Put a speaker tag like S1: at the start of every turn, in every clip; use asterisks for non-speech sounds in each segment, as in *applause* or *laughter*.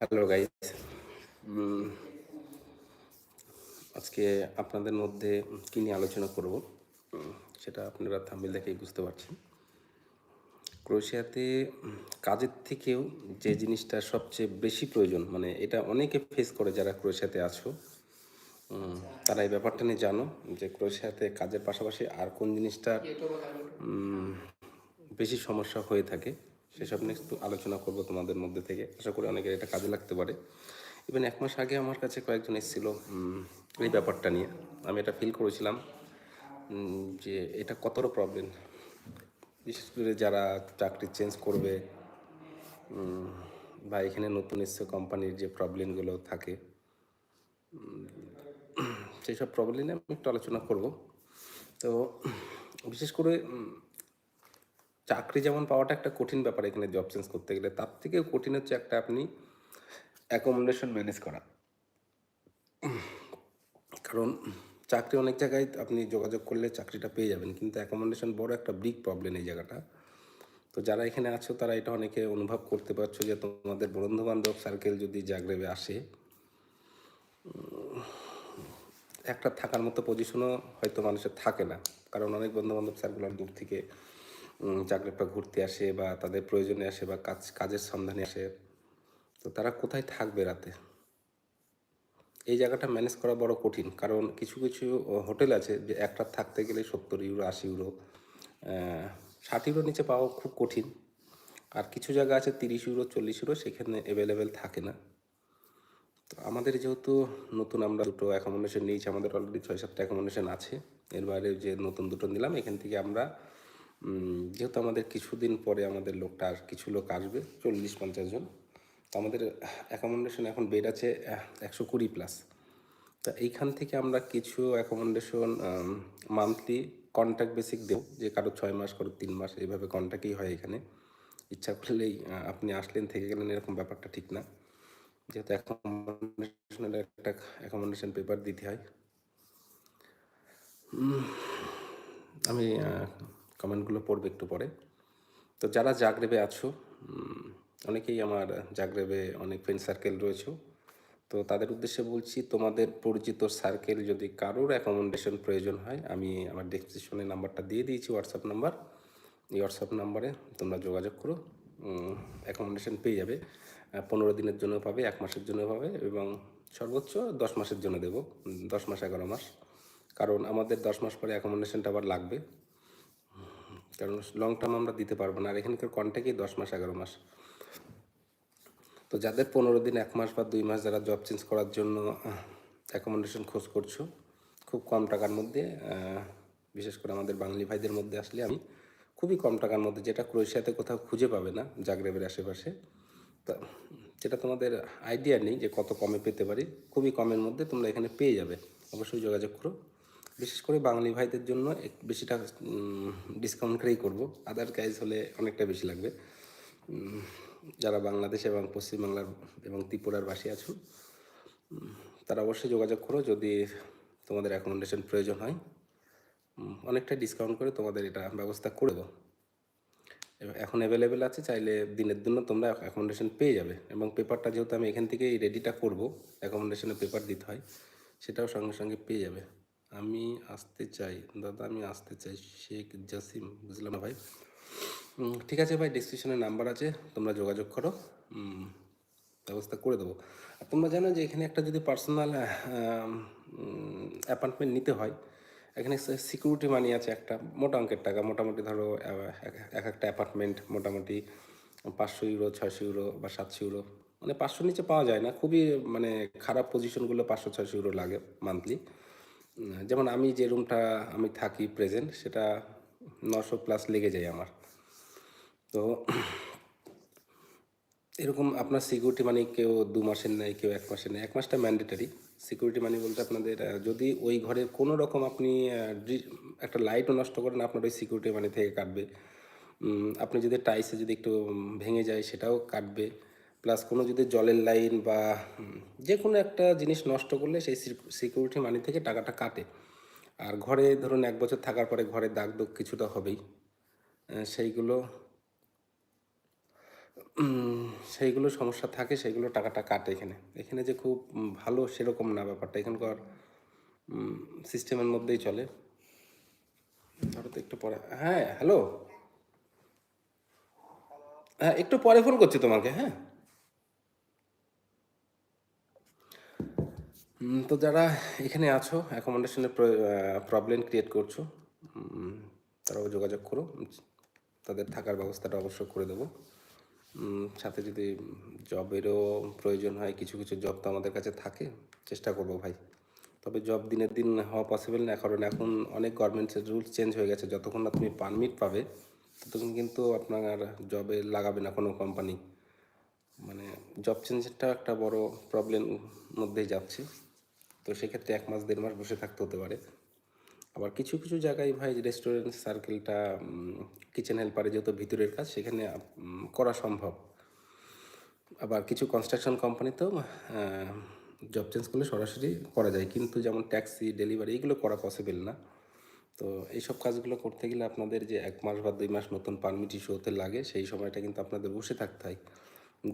S1: Hello guys আজকে আপনাদের মধ্যে কী নিয়ে আলোচনা করব? সেটা আপনারা থাম্বেল দেখেই বুঝতে পারছেন। ক্রোয়েশিয়াতে কাজের থেকেও যে জিনিসটা সবচেয়ে বেশি প্রয়োজন মানে এটা অনেকে ফেস করে যারা ক্রোয়েশিয়াতে আছো তারা এই ব্যাপারটা নিয়ে জানো যে ক্রোয়েশিয়াতে কাজের পাশাপাশি আর কোন জিনিসটা বেশি সমস্যা হয়ে থাকে। সেসব নিয়ে একটু আলোচনা করব তোমাদের মধ্যে থেকে। আশা করি অনেকের এটা কাজে লাগতে পারে। ইভেন এক মাস আগে আমার কাছে কয়েকজন এসেছিল এই ব্যাপারটা নিয়ে। আমি এটা ফিল করেছিলাম যে এটা কতটা প্রবলেম বিশেষ করে যারা চাকরি চেঞ্জ করবে বা এখানে নতুন এসছে কোম্পানির যে প্রবলেমগুলো থাকে সেই সব প্রবলেম নিয়ে আমি একটু আলোচনা করব। তো, বিশেষ করে চাকরি যেমন পাওয়াটা একটা কঠিন ব্যাপার এখানে জব চেঞ্জ করতে গেলে, তার থেকেও কঠিন হচ্ছে একটা আপনি অ্যাকোমোডেশন ম্যানেজ করা। কারণ চাকরি অনেক জায়গায় আপনি যোগাযোগ করলে চাকরিটা পেয়ে যাবেন, কিন্তু অ্যাকোমোডেশন বড় একটা বিগ প্রবলেম এই জায়গাটা। তো যারা এখানে আছো, তারা এটা অনেকে অনুভব করতে পারছ যে তোমাদের বন্ধু বান্ধব সার্কেল যদি জাগরেবে আসে, একটা থাকার মতো পজিশনও হয়তো মানুষের থাকে না। কারণ অনেক বন্ধু বান্ধব সার্কুলার দূর থেকে জাগরেবটা ঘুরতে আসে বা তাদের প্রয়োজনে আসে বা কাজ, কাজের সন্ধানে আসে। তো তারা কোথায় থাকবে রাতে? এই জায়গাটা ম্যানেজ করা বড় কঠিন। কারণ কিছু কিছু হোটেল আছে যে একটা থাকতে গেলে সত্তর ইউরো, আশি ইউরো ষাট ইউরো নিচে পাওয়া খুব কঠিন। আর কিছু জায়গা আছে তিরিশ ইউরো, চল্লিশ ইউরো, সেখানে অ্যাভেলেবেল থাকে না। তো আমাদের যেহেতু নতুন, আমরা দুটো অ্যাকোমোডেশন নিয়েছি, আমাদের অলরেডি ছয় সাতটা অ্যাকোমোডেশন আছে। এর বাইরে যে নতুন দুটো নিলাম, এখান থেকে আমরা যেহেতু আমাদের কিছুদিন পরে আমাদের লোকটা আর কিছু লোক আসবে, চল্লিশ পঞ্চাশ জন। তো আমাদের অ্যাকোমোডেশন এখন বেড আছে একশো কুড়ি প্লাস তা এইখান থেকে আমরা কিছু অ্যাকোমোডেশন মান্থলি কন্ট্যাক্ট বেসিক দেব, যে কারও ছয় মাস, কারও তিন মাস, এইভাবে কন্ট্যাক্টই হয় এখানে। ইচ্ছা করলেই আপনি আসলেন, থেকে গেলেন, এরকম ব্যাপারটা ঠিক না। যেহেতু অ্যাকোমোডেশনের একটা অ্যাকোমোডেশন পেপার দিতে হয়। আমি কমেন্টগুলো পড়বে একটু পরে। তো যারা জাগরেবে আছো অনেকেই আমার জাগরেবে অনেক ফ্রেন্ড সার্কেল রয়েছে তো তাদের উদ্দেশ্যে বলছি, তোমাদের পরিচিত সার্কেল যদি কারোর অ্যাকোমোডেশন প্রয়োজন হয়, আমি আমার ডেসক্রিপশনে নাম্বারটা দিয়ে দিয়েছি হোয়াটসঅ্যাপ নাম্বার। এই হোয়াটসঅ্যাপ নাম্বারে তোমরা যোগাযোগ করো অ্যাকোমোডেশন পেয়ে যাবে। পনেরো দিনের জন্য পাবে, এক মাসের জন্য পাবে এবং সর্বোচ্চ দশ মাসের জন্য দেবো দশ মাস, এগারো মাস। কারণ আমাদের দশ মাস পরে অ্যাকোমোডেশনটা আবার লাগবে। কারণ লং টার্ম আমরা দিতে পারব না। আর এখানকার কন্ট্যাক্টই দশ মাস, এগারো মাস। তো যাদের পনেরো দিন, এক মাস বা দুই মাস যারা জব চেঞ্জ করার জন্য অ্যাকোমোডেশন খোঁজ করছ, খুব কম টাকার মধ্যে বিশেষ করে আমাদের বাঙালি ভাইদের মধ্যে আসলে আমি খুবই কম টাকার মধ্যে যেটা ক্রোয়েশিয়াতে কোথাও খুঁজে পাবে না, জাগরেবের আশেপাশে। তা যেটা তোমাদের আইডিয়া নেই যে কত কমে পেতে পারি। খুবই কমের মধ্যে তোমরা এখানে পেয়ে যাবে। অবশ্যই যোগাযোগ করো। বিশেষ করে বাঙালি ভাইদের জন্য একটু বেশি টাকা ডিসকাউন্ট করেই করব। আদার গাইজ হলে অনেকটা বেশি লাগবে। যারা বাংলাদেশ এবং পশ্চিমবাংলার এবং ত্রিপুরার বাসী আছো তারা অবশ্যই যোগাযোগ করো যদি তোমাদের অ্যাকোমোডেশন প্রয়োজন হয়। অনেকটা ডিসকাউন্ট করে তোমাদের এটা ব্যবস্থা করে দেবো। এখন অ্যাভেলেবেল আছে, চাইলে দিনের জন্য তোমরা অ্যাকোমোডেশন পেয়ে যাবে। এবং পেপারটা যেহেতু আমি এখান থেকেই রেডিটা করব অ্যাকোমোডেশনে পেপার দিতে হয়, সেটাও সঙ্গে সঙ্গে পেয়ে যাবে। আমি আসতে চাই। দাদা, আমি আসতে চাই শেখ জাসিম বুঝলাম না ভাই? ঠিক আছে ভাই ডিসক্রিপশনে নাম্বার আছে, তোমরা যোগাযোগ করো। ব্যবস্থা করে দেবো। আর তোমরা জানো যে এখানে একটা যদি পার্সোনাল অ্যাপার্টমেন্ট নিতে হয়, এখানে সিকিউরিটি মানি আছে একটা, মোটা অঙ্কের টাকা, মোটামুটি ধরো এক- এক একটা অ্যাপার্টমেন্ট মোটামুটি পাঁচশো ইউরো ছয়শো ইউরো বা সাতশো ইউরো মানে পাঁচশোর নিচে পাওয়া যায় না। খুবই মানে খারাপ পজিশনগুলো পাঁচশো, ছয়শো ইউরো লাগে মান্থলি যেমন আমি যে রুমটা আমি থাকি প্রেজেন্ট সেটা নশো প্লাস লেগে যায় আমার। তো এরকম আপনার সিকিউরিটি মানি কেউ দু মাসের নেয়, কেউ এক মাসের নেয়, এক মাসটা ম্যান্ডেটারি সিকিউরিটি মানি বলতে আপনাদের যদি ওই ঘরে কোনো রকম আপনি একটা লাইটও নষ্ট করেন, আপনার ওই সিকিউরিটি মানি থেকে কাটবে। আপনি যদি টাইসে যদি একটু ভেঙে যায়, সেটাও কাটবে। প্লাস কোনো যদি জলের লাইন বা যে কোনো একটা জিনিস নষ্ট করলে সেই সিকিউরিটি মানি থেকে টাকাটা কাটে। আর ঘরে ধরুন এক বছর থাকার পরে ঘরে দাগ দুগ কিছুটা হবেই। সেইগুলো সেইগুলো সমস্যা থাকে, সেইগুলো টাকাটা কাটে এখানে। এখানে যে খুব ভালো সেরকম না ব্যাপারটা। এখানকার সিস্টেমের মধ্যেই চলে। ধরো তো একটু পরে হ্যাঁ হ্যালো হ্যাঁ একটু পরে ফোন করছি তোমাকে হ্যাঁ। তো যারা এখানে আছো অ্যাকোমোডেশনের প্রবলেম ক্রিয়েট করছ তারাও যোগাযোগ করো। তাদের থাকার ব্যবস্থাটা অবশ্যই করে দেবো। সাথে যদি জবেরও প্রয়োজন হয়, কিছু কিছু জব তো আমাদের কাছে থাকে, চেষ্টা করব ভাই। তবে জব দিনের দিন হওয়া পসিবল না, কারণ এখন অনেক গভর্নমেন্টসের রুলস চেঞ্জ হয়ে গেছে। যতক্ষণ না তুমি পারমিট পাবে, ততক্ষণ কিন্তু আপনার জবে লাগাবে না কোনো কোম্পানি মানে জব চেঞ্জটা একটা বড় প্রবলেম মধ্যেই যাচ্ছে। তো সেক্ষেত্রে এক মাস, দেড় মাস বসে থাকতে হতে পারে। আবার কিছু কিছু জায়গায় ভাই রেস্টুরেন্ট সার্কেলটা কিচেন হেল্পারে যেহেতু ভিতরের কাজ, সেখানে করা সম্ভব। আবার কিছু কনস্ট্রাকশন কোম্পানিতেও জব চেঞ্জ করলে সরাসরি করা যায়। কিন্তু যেমন ট্যাক্সি ডেলিভারি এগুলো করা পসিবল না। তো এইসব কাজগুলো করতে গেলে আপনাদের যে এক মাস বা দুই মাস নতুন পারমিট ইস্যু হতে লাগে, সেই সময়টা কিন্তু আপনাদের বসে থাকতে হয়।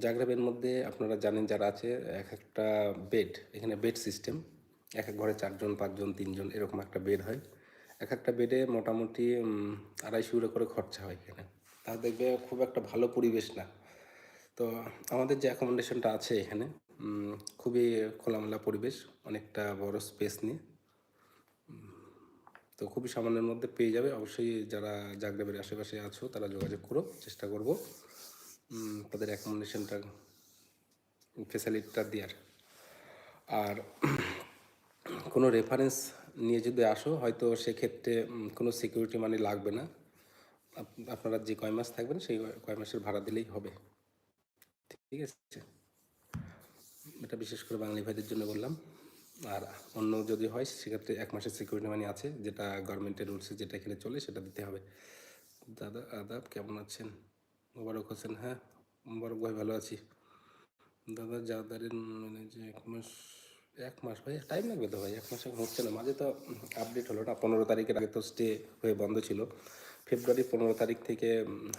S1: জাগরেবের মধ্যে আপনারা জানেন যারা আছে, এক একটা বেড এখানে বেড সিস্টেম এক এক ঘরে চারজন, পাঁচজন, তিনজন এরকম একটা বেড হয়। এক একটা বেডে মোটামুটি আড়াইশো ইউরো করে খরচা হয় এখানে। তা দেখবে খুব একটা ভালো পরিবেশ না। তো আমাদের যে অ্যাকোমোডেশনটা আছে এখানে খুবই খোলামেলা পরিবেশ, অনেকটা বড় স্পেস নিয়ে। তো খুবই সামান্যের মধ্যে পেয়ে যাবে। অবশ্যই যারা জাগরেবের আশেপাশে আছো, তারা যোগাযোগ করো, চেষ্টা করব তাদের অ্যাকোমোডেশনটা ফেসিলিটিটা দেওয়ার। আর কোনো রেফারেন্স নিয়ে যদি আসো, হয়তো সেক্ষেত্রে কোনো সিকিউরিটি মানি লাগবে না। আপনারা যে কয় মাস থাকবেন, সেই কয় মাসের ভাড়া দিলেই হবে। ঠিক আছে? এটা বিশেষ করে বাঙালি ভাইদের জন্য বললাম। আর অন্য যদি হয়, সেক্ষেত্রে এক মাসের সিকিউরিটি মানি আছে, যেটা গভর্নমেন্টের রুলসে যেটা এখানে চলে, সেটা দিতে হবে। দাদা, আদাব কেমন আছেন? মোবারক হোসেন হ্যাঁ মোবারক ভাই ভালো আছি। দাদা যাদারের মানে যে এক মাস এক মাস ভাই টাইম লাগবে তো ভাই, এক মাস হচ্ছে না। মাঝে তো আপডেট হলো না, পনেরো তারিখের আগে তো স্টে হয়ে বন্ধ ছিল। ফেব্রুয়ারি পনেরো তারিখ থেকে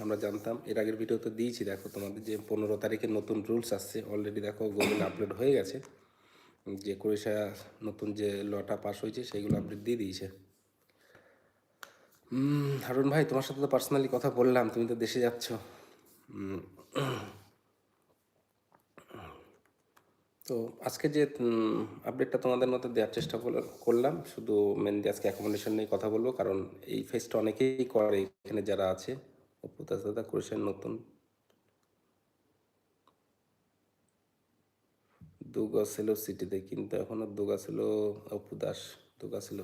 S1: আমরা জানতাম। এর আগের ভিডিও তো দিয়েছি, দেখো তোমাদের যে পনেরো তারিখে নতুন রুলস আসছে। অলরেডি দেখো গুগল আপলোড হয়ে গেছে। যে ক্রোয়েশিয়া নতুন যে লটা পাস হয়েছে, সেইগুলো আপডেট দিয়ে দিয়েছে। হারুন ভাই, তোমার সাথে তো পার্সোনালি কথা বললাম, তুমি তো দেশে যাচ্ছ। তো আজকে যে আপডেটটা তোমাদের মধ্যে দেওয়ার চেষ্টা করল- করলাম, শুধু মেনলি আজকে অ্যাকোমোডেশন নিয়ে কথা বলব, কারণ এই ফেসটা অনেকেই করে, এখানে যারা আছে দাদা করেছেন নতুন। দুগা ছিল সিটিতে কিন্তু এখনও দুগা ছিল অপু দাস, দুগা ছিল।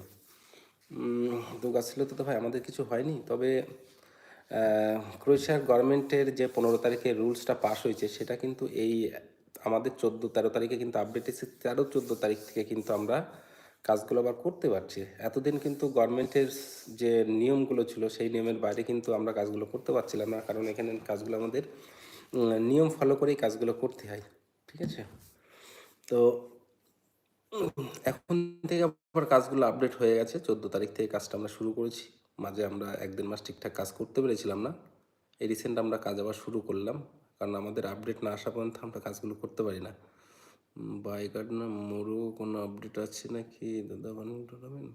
S1: দুগা ছিল তো ভাই, আমাদের কিছু হয়নি, তবে ক্রোয়েশিয়ার গভর্নমেন্টের যে পনেরো তারিখে রুলসটা পাস হয়েছে, সেটা কিন্তু এই আমাদের চোদ্দ তেরো তারিখে কিন্তু আপডেট এসেছে, তেরো চোদ্দ তারিখ থেকে কিন্তু আমরা কাজগুলো আবার করতে পারছি। এতদিন কিন্তু গভর্নমেন্টের যে নিয়মগুলো ছিল, সেই নিয়মের বাইরে কিন্তু আমরা কাজগুলো করতে পারছিলাম না, কারণ এখানে কাজগুলো আমাদের নিয়ম ফলো করেই কাজগুলো করতে হয়, ঠিক আছে? তো, এখন থেকে আবার কাজগুলো আপডেট হয়ে গেছে, চোদ্দ তারিখ থেকে কাজটা আমরা শুরু করেছি। মাঝে আমরা এক দেড় মাস ঠিকঠাক কাজ করতে পেরেছিলাম না। এই রিসেন্ট আমরা কাজ আবার শুরু করলাম। কারণ আমাদের আপডেট না আসা পর্যন্ত আমরা কাজগুলো করতে পারি না। বাইকার না মোরো কোনো আপডেট আছে নাকি? দাদা বানিয়ে টুর্নামেন্ট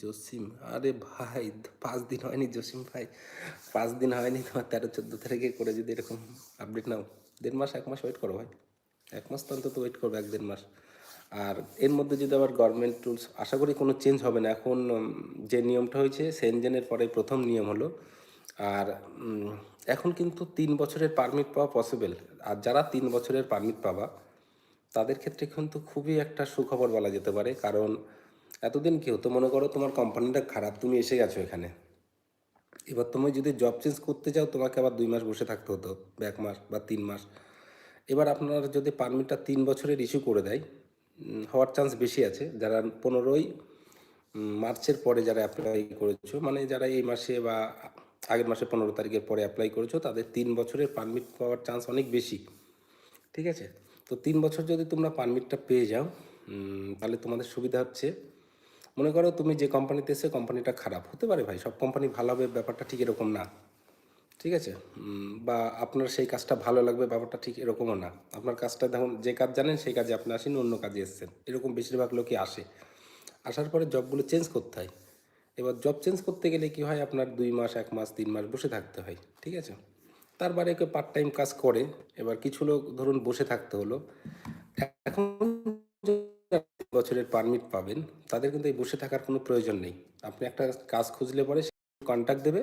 S1: জসিম, আরে ভাই, পাঁচ দিন হয়নি জসিম ভাই। পাঁচ দিন হয়নি তোমার তেরো, চোদ্দ তারিখে করে যদি এরকম আপডেট নাও। দেড় মাস, এক মাস ওয়েট করো ভাই। এক মাস তো অন্তত ওয়েট করবে এক দেড় মাস। আর এর মধ্যে যদি আবার গভর্নমেন্ট টুলস আশা করি কোনো চেঞ্জ হবে না। এখন যে নিয়মটা হয়েছে, সেনজেনের পরে প্রথম নিয়ম হলো আর এখন কিন্তু তিন বছরের পারমিট পাওয়া পসিবল আর যারা তিন বছরের পারমিট পাবা, তাদের ক্ষেত্রে কিন্তু খুবই একটা সুখবর বলা যেতে পারে। কারণ, এতদিন কি হতো? মনে করো তোমার কোম্পানিটা খারাপ, তুমি এসে গেছো এখানে। এবার তুমি যদি জব চেঞ্জ করতে চাও তোমাকে আবার দুই মাস বসে থাকতে হতো এক মাস বা তিন মাস। এবার আপনার যদি পারমিটটা তিন বছরের ইস্যু করে দেয় হওয়ার চান্স বেশি আছে। যারা পনেরোই মার্চের পরে যারা অ্যাপ্লাই করেছ মানে যারা এই মাসে বা আগের মাসে পনেরো তারিখের পরে অ্যাপ্লাই করেছ, তাদের তিন বছরের পারমিট পাওয়ার চান্স অনেক বেশি। ঠিক আছে? তো তিন বছর যদি তোমরা পারমিটটা পেয়ে যাও তাহলে তোমাদের সুবিধা হচ্ছে। মনে করো তুমি যে কোম্পানিতে এসে কোম্পানিটা খারাপ। হতে পারে ভাই, সব কোম্পানি ভালো হবে, ব্যাপারটা ঠিক এরকম না। ঠিক আছে? বা আপনার সেই কাজটা ভালো লাগবে, ব্যাপারটা ঠিক এরকমও না। আপনার কাজটা দেখুন যে কাজ জানেন, সেই কাজে আপনি আসেন অন্য কাজে এসছেন। এরকম বেশিরভাগ লোকই আসে। আসার পরে জবগুলো চেঞ্জ করতে হয়। এবার জব চেঞ্জ করতে গেলে কি হয়? আপনার দুই মাস, এক মাস, তিন মাস বসে থাকতে হয়, ঠিক আছে? তারপরে কেউ পার্ট টাইম কাজ করে, এবার কিছু লোক ধরুন বসে থাকতে হলো। এখন বছরের পারমিট পাবেন, তাদের কিন্তু এই বসে থাকার কোনো প্রয়োজন নেই। আপনি একটা কাজ খুঁজলে পরে সে কন্ট্যাক্ট দেবে,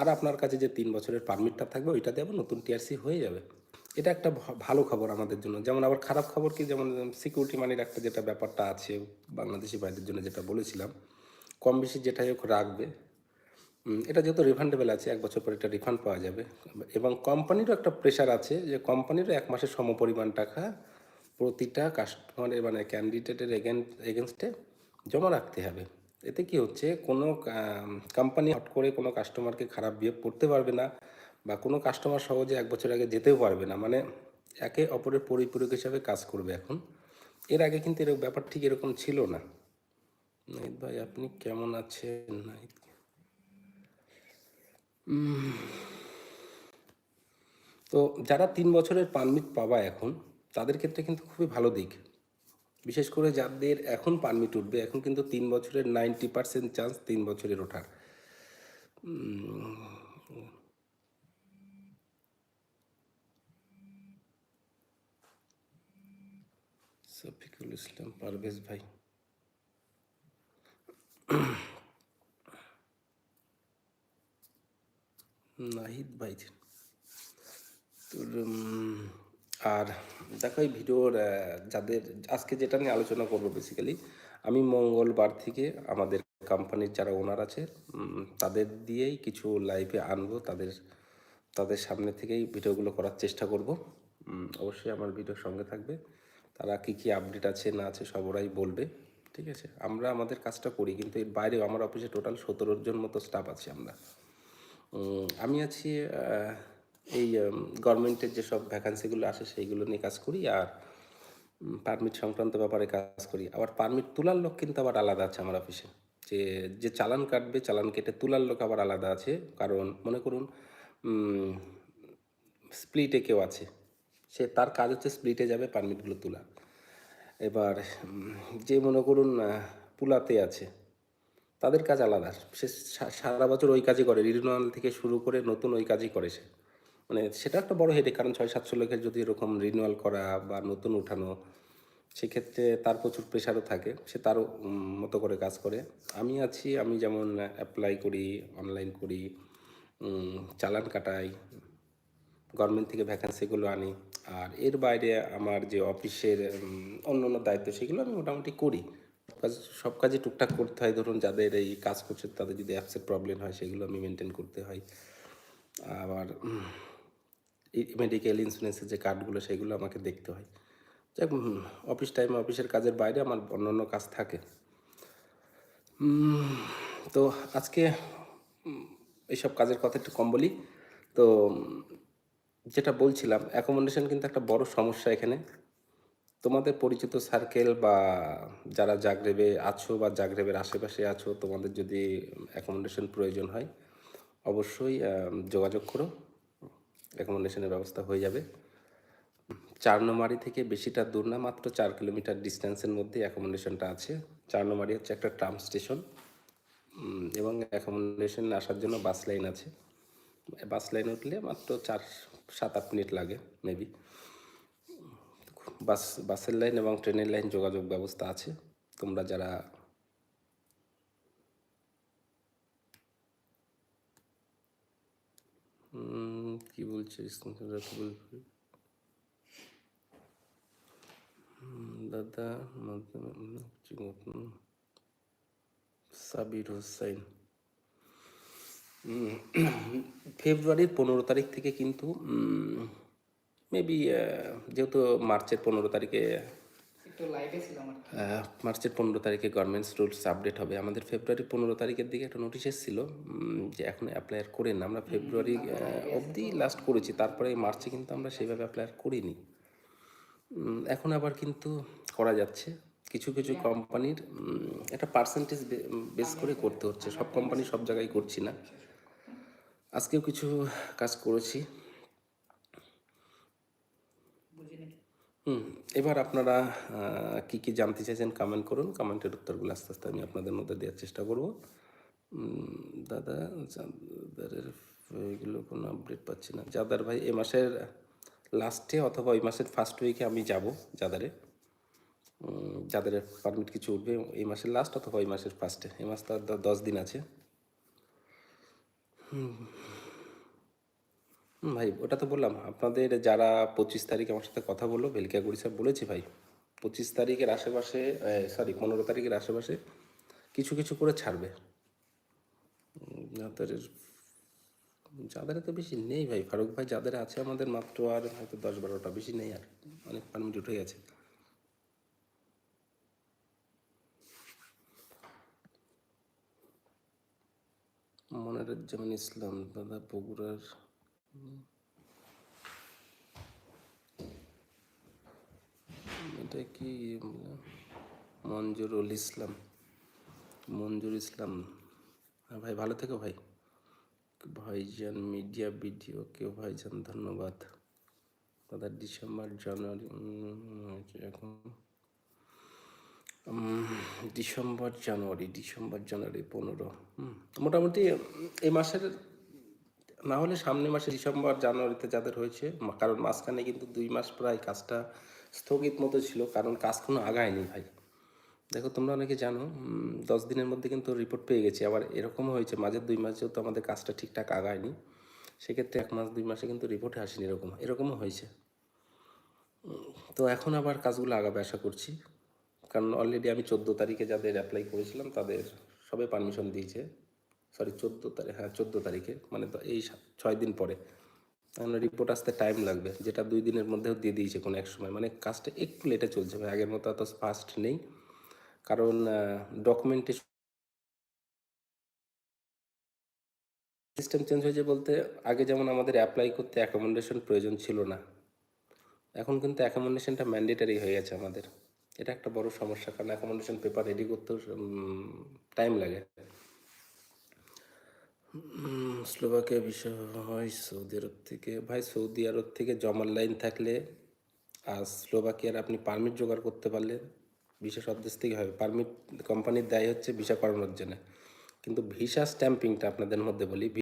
S1: আর আপনার কাছে যে তিন বছরের পারমিটটা থাকবে ওইটাতে আবার নতুন টিআরসি হয়ে যাবে। এটা একটা ভালো খবর আমাদের জন্য। যেমন আবার খারাপ খবর কি? যেমন সিকিউরিটি মানির একটা যেটা ব্যাপারটা আছে, বাংলাদেশি ভাইদের জন্য যেটা বলেছিলাম কম বেশি যেটাই হোক রাখবে। এটা যেহেতু রিফান্ডেবল আছে, এক বছর পরে এটা রিফান্ড পাওয়া যাবে। এবং কোম্পানিরও একটা প্রেশার আছে যে কোম্পানিরও এক মাসের সমপরিমাণ টাকা প্রতিটা কাস্টমারের মানে ক্যান্ডিডেটের এগেনস্টে জমা রাখতে হবে। এতে কি হচ্ছে, কোনো কোম্পানি হট করে কোনো কাস্টমারকে খারাপ বিহেভ করতে পারবে না বা কোনো কাস্টমার সহজে এক বছর আগে যেতেও পারবে না। মানে একে অপরের পরিপূরক হিসাবে কাজ করবে এখন। এর আগে কিন্তু এরকম ব্যাপার ঠিক এরকম ছিল না। নাহিদ ভাই, আপনি কেমন আছেন নাহিদ? তো যারা তিন বছরের পারমিট পাবা এখন, তাদের ক্ষেত্রে কিন্তু খুবই ভালো দিক। বিশেষ করে যাদের এখন পারমিট উঠবে, এখন কিন্তু তিন বছরের নাইনটি পার্সেন্ট চান্স তিন বছরের ওঠার। সফিকুল ইসলাম পারভেজ ভাই। *clears throat* নাহিদ ভাই তো উম, আর দেখো এই ভিডিওর যাদের আজকে যেটা নিয়ে আলোচনা করব বেসিক্যালি আমি মঙ্গলবার থেকে আমাদের কোম্পানির যারা ওনার আছে তাদের দিয়েই কিছু লাইভে আনব তাদের তাদের সামনে থেকেই ভিডিওগুলো করার চেষ্টা করব। অবশ্যই আমার ভিডিওর সঙ্গে থাকবে। তারা কী কী আপডেট আছে না আছে সব ওরাই বলবে। ঠিক আছে? আমরা আমাদের কাজটা করি, কিন্তু এর বাইরেও আমার অফিসে টোটাল সতেরো জন মতো স্টাফ আছে আমরা। আমি আছি এই গভর্নমেন্টের যেসব ভ্যাকান্সিগুলো আসে সেইগুলো নিয়ে কাজ করি আর পারমিট সংক্রান্ত ব্যাপারে কাজ করি। আবার পারমিট তোলার লোক কিন্তু আবার আলাদা আছে আমার অফিসে যে যে চালান কাটবে, চালান কেটে তোলার লোক আবার আলাদা আছে। কারণ মনে করুন স্প্লিটে কেউ আছে। সে তার কাজ হচ্ছে স্প্লিটে যাবে পারমিটগুলো তোলা এবার যে মনে করুন পুলাতে আছে, তাদের কাজ আলাদা। সে সারা বছর ওই কাজই করে। রিনিউয়াল থেকে শুরু করে নতুন ওই কাজই করে সে। মানে সেটা একটা বড় হেডে কারণ ছয় সাতশো লোকের যদি এরকম রিনিউয়াল করা বা নতুন উঠানো, সেক্ষেত্রে তার প্রচুর প্রেশারও থাকে। সে তারও মতো করে কাজ করে। আমি আছি, আমি যেমন অ্যাপ্লাই করি অনলাইন করি চালান কাটাই গভর্নমেন্ট থেকে ভ্যাকান্সিগুলো আনি। আর এর বাইরে আমার যে অফিসের অন্য অন্য দায়িত্ব সেগুলো আমি মোটামুটি করি। কাজ সব কাজে টুকটাক করতে হয়। ধরুন যাদের এই কাজ করছে তাদের যদি অ্যাপসের প্রবলেম হয় সেগুলো আমি মেনটেন করতে হয়। আবার মেডিকেল ইন্স্যুরেন্সের যে কার্ডগুলো সেগুলো আমাকে দেখতে হয়। উম, অফিস টাইমে অফিসের কাজের বাইরে আমার অন্য অন্য কাজ থাকে। তো আজকে এইসব কাজের কথা একটু কম বলি। তো যেটা বলছিলাম অ্যাকোমোডেশন কিন্তু একটা বড় সমস্যা এখানে। তোমাদের পরিচিত সার্কেল বা যারা জাগরেবে আছো বা জাগরেবের আশেপাশে আছো, তোমাদের যদি অ্যাকোমোডেশন প্রয়োজন হয়, অবশ্যই যোগাযোগ করো। অ্যাকোমোডেশনের ব্যবস্থা হয়ে যাবে। চারনোমারি থেকে বেশিটা দূর না, মাত্র চার কিলোমিটার ডিস্টেন্সের মধ্যে অ্যাকোমোডেশনটা আছে। চারনোমারি হচ্ছে একটা ট্রাম স্টেশন এবং অ্যাকোমোডেশন আসার জন্য বাস লাইন আছে। বাস লাইন উঠলে মাত্র চার সাত আট মিনিট লাগে মেবি বাস, বাসের লাইন এবং ট্রেনের লাইন যোগাযোগ ব্যবস্থা আছে। তোমরা যারা কি বলছিস দাদা সাবির হোসাইন ফেব্রুয়ারির পনেরো তারিখ থেকে কিন্তু মেবি যেহেতু মার্চের পনেরো তারিখে মার্চের পনেরো তারিখে গভর্নমেন্টস রুলস আপডেট হবে। আমাদের ফেব্রুয়ারি পনেরো তারিখের দিকে একটা নোটিশ এসেছিল যে এখন অ্যাপ্লাই করেন না। আমরা ফেব্রুয়ারি অবধি লাস্ট করেছি। তারপরে মার্চে কিন্তু আমরা সেইভাবে অ্যাপ্লাই করিনি। এখন আবার কিন্তু করা যাচ্ছে। কিছু কিছু কোম্পানির একটা পার্সেন্টেজ বেস করে করতে হচ্ছে। সব কোম্পানি সব জায়গায় করছি না। আজকেও কিছু কাজ করেছি। হুম, এবার আপনারা কি কি জানতে চাইছেন কমেন্ট করুন। কমেন্টের উত্তরগুলো আস্তে আস্তে আমি আপনাদের মধ্যে দেওয়ার চেষ্টা করব। দাদা যাদারের এগুলো কোনো আপডেট পাচ্ছি না। যাদার ভাই, এ মাসের লাস্টে অথবা ওই মাসের ফার্স্ট উইকে আমি যাব যাদারে যাদের পারমিট কিছু উঠবে। এই মাসের লাস্ট অথবা এই মাসের ফার্স্টে এই মাস তো দশ দিন আছে। ভাই, ওটা তো বললাম, আপনাদের যারা পঁচিশ তারিখ আমার সাথে কথা বলল ভেলকিয়াগুড়ি স্যার বলেছি ভাই, পঁচিশ তারিখের আশেপাশে সরি পনেরো তারিখের আশেপাশে কিছু কিছু করে ছাড়বে। যাদের যাদের তো বেশি নেই ভাই, ফারুক ভাই যাদের আছে আমাদের মাত্র আর হয়তো দশ বারোটা, বেশি নেই আর, অনেক পারমিট উঠে গেছে। মনিরুজ্জামান ইসলাম, দাদা বগুড়ার এটা কি মঞ্জুরুল ইসলাম মঞ্জুর ইসলাম। হ্যাঁ ভাই, ভালো থেকো ভাই। ভাইজান মিডিয়া ভিডিও, কেউ ভাইজান ধন্যবাদ। দাদা ডিসেম্বর, জানুয়ারি এখন ডিসেম্বর জানুয়ারি ডিসেম্বর জানুয়ারি পনেরো হুম, মোটামুটি এই মাসের না হলে সামনে মাসে ডিসেম্বর জানুয়ারিতে যাদের হয়েছে কারণ মাঝখানে কিন্তু দুই মাস প্রায় কাজটা স্থগিত মতো ছিল কারণ কাজ কোনো আগায়নি ভাই। দেখো তোমরা অনেকে জানো দশ দিনের মধ্যে কিন্তু রিপোর্ট পেয়ে গেছি আবার এরকমও হয়েছে মাঝের দুই মাসেও তো আমাদের কাজটা ঠিকঠাক আগায়নি সেক্ষেত্রে এক মাস দুই মাসে কিন্তু রিপোর্টে আসেনি এরকম এরকমও হয়েছে। তো এখন আবার কাজগুলো আগাবে আশা করছি। কারণ অলরেডি আমি চোদ্দ তারিখে যাদের অ্যাপ্লাই করেছিলাম, তাদের সবে পারমিশন দিয়েছে। সরি চোদ্দ তারিখ হ্যাঁ চোদ্দ তারিখে মানে এই ছয় দিন পরে। কারণ রিপোর্ট আসতে টাইম লাগবে, যেটা দুই দিনের মধ্যেও দিয়ে দিয়েছে কোনো এক সময়। মানে কাজটা একটু লেটে চলছে ভাই, আগের মতো এত ফাস্ট নেই। কারণ ডকুমেন্টে সিস্টেম চেঞ্জ হয়েছে বলতে আগে যেমন আমাদের অ্যাপ্লাই করতে অ্যাকোমোডেশন প্রয়োজন ছিল না, এখন কিন্তু অ্যাকোমোডেশনটা ম্যান্ডেটারি হয়ে গেছে আমাদের। এটা একটা বড় সমস্যা কারণ অ্যাকোমোডেশন পেপার রেডি করতেও টাইম লাগে। উম, স্লোভাকিয়া বিষয় হয় সৌদি আরব থেকে। ভাই সৌদি আরব থেকে জমার লাইন থাকলে আর স্লোভাকিয়ার আপনি পারমিট জোগাড় করতে পারলে ভিসা সব দেশ থেকে হবে। পারমিট কোম্পানির দায় হচ্ছে ভিসা করানোর জন্য। কিন্তু ভিসা স্ট্যাম্পিংটা আপনাদের মধ্যে বলি